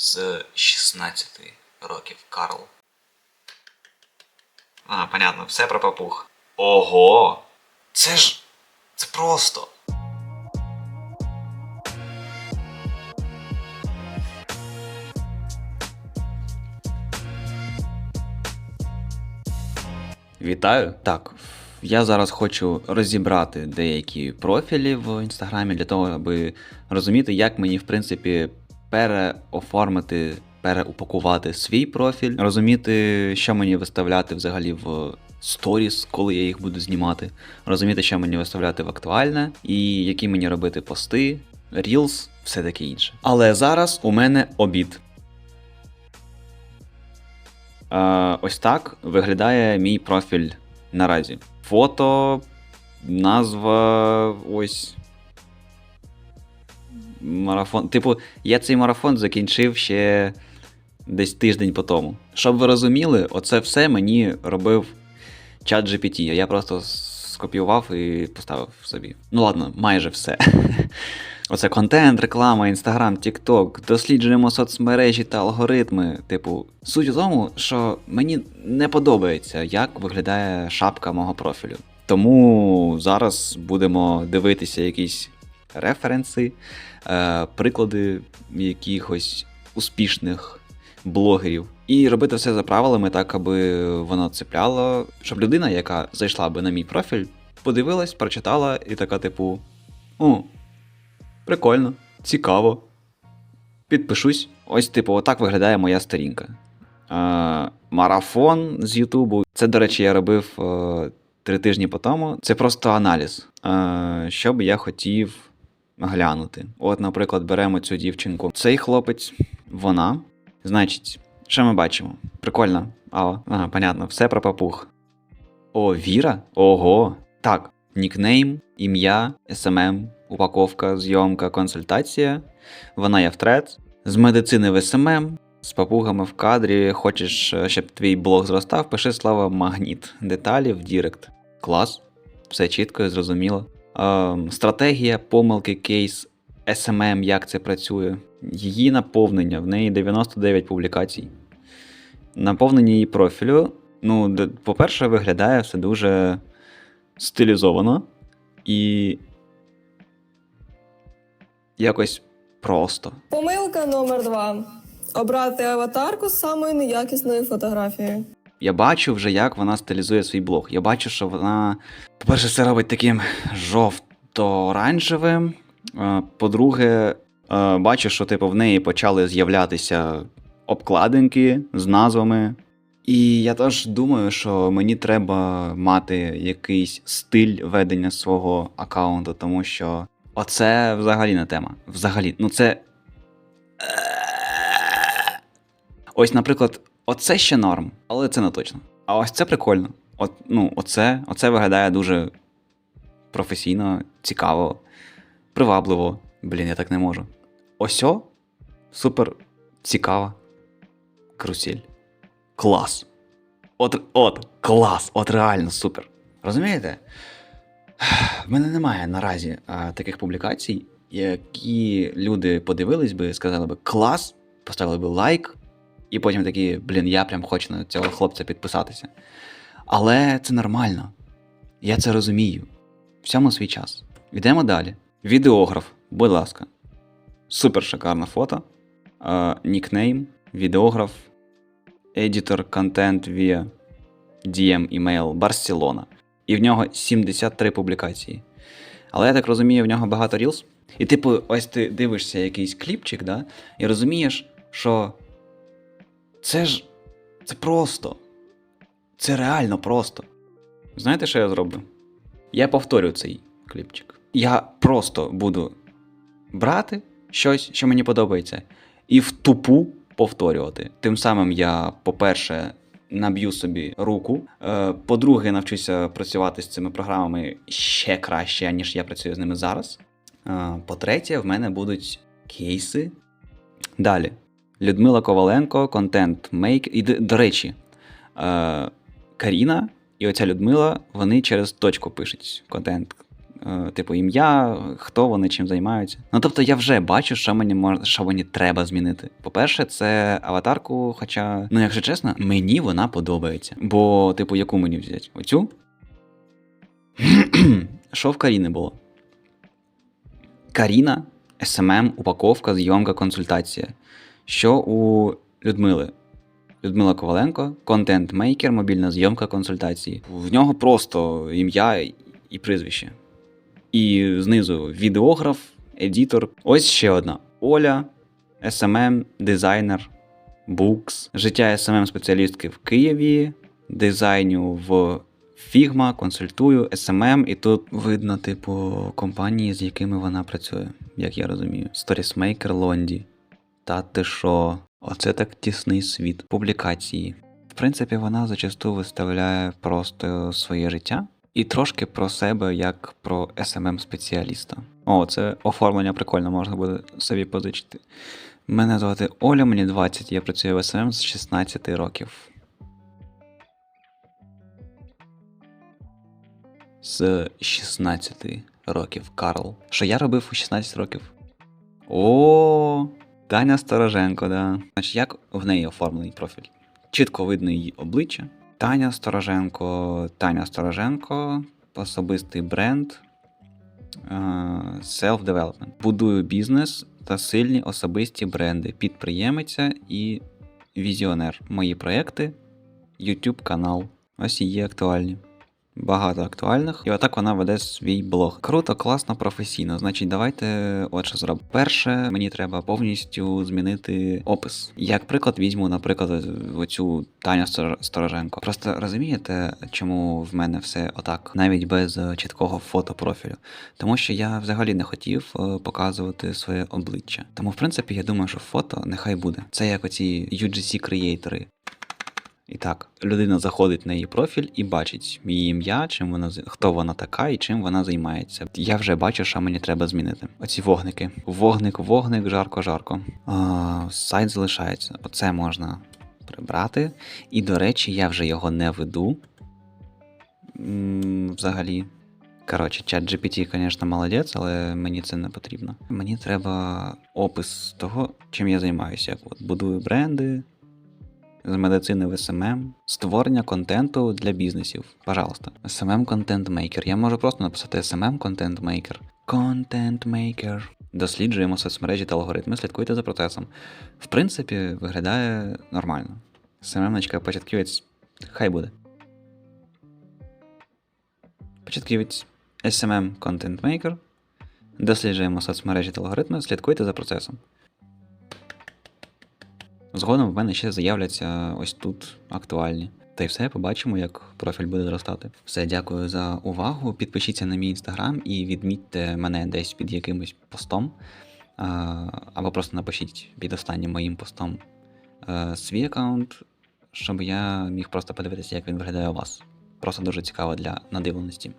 з 16 років Карл. А, понятно, все про папуг. Ого! Це ж. Це просто. Вітаю. Так, я зараз хочу розібрати деякі профілі в інстаграмі для того, аби розуміти, як мені, в принципі, переоформити, переупакувати свій профіль, розуміти, що мені виставляти взагалі в сторіс, коли я їх буду знімати, розуміти, що мені виставляти в актуальне, і які мені робити пости, рілс, все таке інше. Але зараз у мене обід. Ось так виглядає мій профіль наразі. Фото, назва, ось. Марафон. Типу, я цей марафон закінчив ще десь тиждень по тому. Щоб ви розуміли, оце все мені робив чат GPT. а Я просто скопіював і поставив собі. Ну ладно, майже все. Оце контент, реклама, інстаграм, тікток, досліджуємо соцмережі та алгоритми. Типу, суть у тому, що мені не подобається, як виглядає шапка мого профілю. Тому зараз будемо дивитися якісь референси, е, приклади якихось успішних блогерів. І робити все за правилами, так аби воно цепляло, щоб людина, яка зайшла би на мій профіль, подивилась, прочитала і така, типу, о, Прикольно, цікаво. Підпишусь. Ось, типу, отак виглядає моя сторінка. Е, марафон з Ютубу. Це, до речі, я робив е, три тижні по тому. Це просто аналіз. Е, що би я хотів глянути. От, наприклад, беремо цю дівчинку. Цей хлопець, вона. Значить, що ми бачимо? Прикольно. А, ага, понятно, все про папуг. О, Віра? Ого. Так, нікнейм, ім'я, СММ, упаковка, зйомка, консультація. Вона є в трец. З медицини в СММ, з папугами в кадрі. Хочеш, щоб твій блог зростав, пиши слово магніт. Деталі в Дірект. Клас. Все чітко і зрозуміло. Ем, стратегія, помилки, кейс, SMM, як це працює. Її наповнення, в неї 99 публікацій. Наповнення її профілю. Ну, по-перше, виглядає все дуже стилізовано і якось просто. Помилка номер два. Обрати аватарку з самою неякісною фотографією. Я бачу вже, як вона стилізує свій блог. Я бачу, що вона, по-перше, це робить таким жовто-оранжевим. Е, По-друге, е, бачу, що типу, в неї почали з'являтися обкладинки з назвами. І я теж думаю, що мені треба мати якийсь стиль ведення свого аккаунту, тому що оце взагалі не тема. Взагалі, ну це. Ось, наприклад, оце ще норм, але це не точно. А ось це прикольно. От, ну, оце, оце виглядає дуже професійно, цікаво, привабливо. Блін, я так не можу. Осьо супер цікава. Карусель. Клас. От, от, клас, от реально супер. Розумієте? В мене немає наразі а, таких публікацій, які люди подивились би, сказали би клас, поставили би лайк, і потім такі, блін, я прям хочу на цього хлопця підписатися. Але це нормально. Я це розумію. Всьому свій час. Йдемо далі. Відеограф, будь ласка. Супер шикарне фото. Е, нікнейм, відеограф, едітор контент via DM email Барселона. І в нього 73 публікації. Але я так розумію, в нього багато рілс. І, типу, ось ти дивишся якийсь кліпчик, да, і розумієш, що це ж це просто. Це реально просто. Знаєте, що я зроблю? Я повторю цей кліпчик. Я просто буду брати щось, що мені подобається, і в тупу повторювати. Тим самим я, по-перше, наб'ю собі руку. Е, По-друге, навчуся працювати з цими програмами ще краще, ніж я працюю з ними зараз. Е, По-третє, в мене будуть кейси. Далі. Людмила Коваленко, контент мейк. І, до, речі, е, Каріна і оця Людмила, вони через точку пишуть контент е, типу, ім'я, хто вони чим займаються. Ну тобто я вже бачу, що мені мож... що мені треба змінити. По-перше, це аватарку, хоча, ну якщо чесно, мені вона подобається. Бо, типу, яку мені взяти? Оцю? Що в Каріни було? Каріна, СММ, упаковка, зйомка, консультація. Що у Людмили? Людмила Коваленко, контент-мейкер, мобільна зйомка консультації. В нього просто ім'я і прізвище. І знизу відеограф, едітор. Ось ще одна: Оля, SMM, дизайнер, Букс, життя SMM спеціалістки в Києві, дизайню в Figma, консультую, SMM, і тут видно, типу, компанії, з якими вона працює, як я розумію. Сторісмейкер Лонді. Та ти що? Оце так тісний світ. Публікації. В принципі, вона зачасту виставляє просто своє життя і трошки про себе як про smm спеціаліста О, це оформлення прикольно, можна буде собі позичити. Мене звати Оля, мені 20, я працюю в СММ з 16 років. З 16 років, Карл. Що я робив у 16 років? О, Таня Стороженко, да. Значить, як в неї оформлений профіль? Чітко видно її обличчя. Таня Стороженко, Таня Стороженко, особистий бренд, е, self-development. Будую бізнес та сильні особисті бренди, підприємиця і візіонер. Мої проекти, YouTube канал. Ось і є актуальні. Багато актуальних, і отак вона веде свій блог. Круто, класно, професійно. Значить, давайте от що зробимо. Перше, мені треба повністю змінити опис. Як приклад, візьму, наприклад, оцю Таню Стороженко. Просто розумієте, чому в мене все отак, навіть без чіткого фотопрофілю. Тому що я взагалі не хотів е, показувати своє обличчя. Тому, в принципі, я думаю, що фото нехай буде. Це як оці UGC креатори. І так, людина заходить на її профіль і бачить її ім'я, чим вона хто вона така і чим вона займається. Я вже бачу, що мені треба змінити. Оці вогники. Вогник, вогник, жарко, жарко. Сайт залишається. Оце можна прибрати. І, до речі, я вже його не веду. Взагалі. Коротше, чат GPT, звісно, молодець, але мені це не потрібно. Мені треба опис того, чим я займаюся. Як от будую бренди, з медицини в SMM, створення контенту для бізнесів. Пожалуйста. SMM Maker. Я можу просто написати SMM. Content Maker. Досліджуємо соцмережі та алгоритми, слідкуйте за процесом. В принципі, виглядає нормально. SMM-начка початківець, хай буде. Початківець SMM Content Maker. Досліджуємо соцмережі та алгоритми, слідкуйте за процесом. Згодом в мене ще з'являться ось тут актуальні. Та й все, побачимо, як профіль буде зростати. Все, дякую за увагу. Підпишіться на мій інстаграм і відмітьте мене десь під якимось постом. Або просто напишіть під останнім моїм постом е, свій аккаунт, щоб я міг просто подивитися, як він виглядає у вас. Просто дуже цікаво для надивленості.